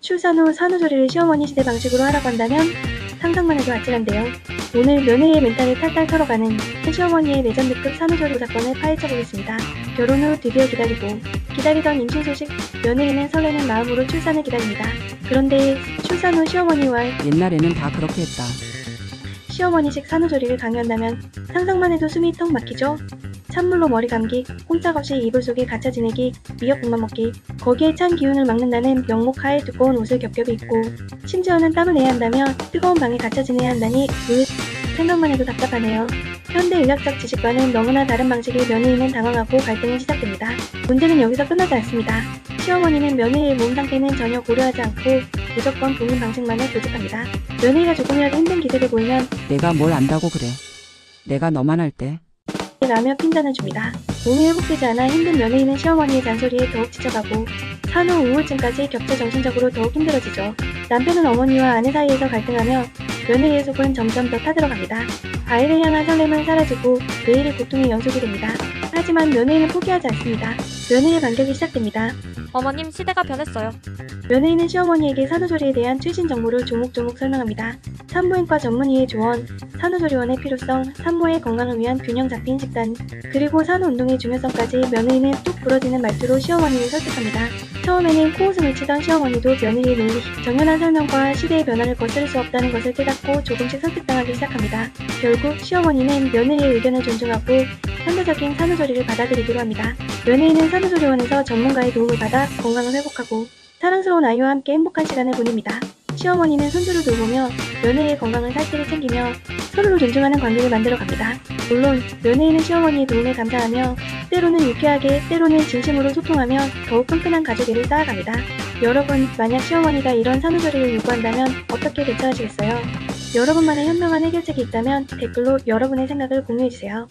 출산 후 산후조리를 시어머니 시대 방식으로 하라고 한다면 상상만 해도 아찔한데요. 오늘 며느리의 멘탈을 탈탈 털어가는 시어머니의 레전드급 산후조리 사건을 파헤쳐보겠습니다. 결혼 후 드디어 기다리고 기다리던 임신 소식 며느리는 설레는 마음으로 출산을 기다립니다. 그런데 출산 후 시어머니와 옛날에는 다 그렇게 했다. 시어머니식 산후조리를 강요한다면 상상만 해도 숨이 턱 막히죠? 찬물로 머리 감기, 꼼짝없이 이불 속에 갇혀 지내기, 미역국만 먹기, 거기에 찬 기운을 막는다는 명목하에 두꺼운 옷을 겹겹이 입고 심지어는 땀을 내야 한다며 뜨거운 방에 갇혀 지내야 한다니 으 생각만 해도 답답하네요. 현대 의학적 지식과는 너무나 다른 방식의 며느리는 당황하고 갈등이 시작됩니다. 문제는 여기서 끝나지 않습니다. 시어머니는 며느리의 몸 상태는 전혀 고려하지 않고 무조건 본인 방식만을 고집합니다. 며느리가 조금이라도 힘든 기색을 보이면 내가 뭘 안다고 그래. 내가 너만 할 때. 라며 핀잔을 줍니다. 몸이 회복되지 않아 힘든 며느리는 시어머니의 잔소리에 더욱 지쳐가고 산후 우울증까지 겹쳐 정신적으로 더욱 힘들어지죠. 남편은 어머니와 아내 사이에서 갈등하며 며느리의 속은 점점 더 타들어갑니다. 아이를 향한 설렘은 사라지고 매일의 고통이 연속이 됩니다. 하지만 며느리는 포기하지 않습니다. 며느리의 반격이 시작됩니다. 어머님 시대가 변했어요. 며느리는 시어머니에게 산후조리에 대한 최신 정보를 조목조목 설명합니다. 산부인과 전문의의 조언, 산후조리원의 필요성, 산모의 건강을 위한 균형 잡힌 식단, 그리고 산후운동의 중요성까지 며느리는 뚝 부러지는 말투로 시어머니를 설득합니다. 처음에는 코웃음을 치던 시어머니도 며느리의 논리, 정연한 설명과 시대의 변화를 거스를 수 없다는 것을 깨닫고 조금씩 설득당하기 시작합니다. 결국 시어머니는 며느리의 의견을 존중하고 현대적인 산후조리를 받아들이기로 합니다. 며느리는 산후조리원에서 전문가의 도움을 받아 건강을 회복하고 사랑스러운 아이와 함께 행복한 시간을 보냅니다. 시어머니는 손주를 돌보며 며느리의 건강을 살뜰히 챙기며 서로를 존중하는 관계를 만들어 갑니다. 물론 며느리는 시어머니의 도움에 감사하며 때로는 유쾌하게 때로는 진심으로 소통하며 더욱 끈끈한 가족애를 쌓아갑니다. 여러분 만약 시어머니가 이런 산후조리를 요구한다면 어떻게 대처하시겠어요? 여러분만의 현명한 해결책이 있다면 댓글로 여러분의 생각을 공유해주세요.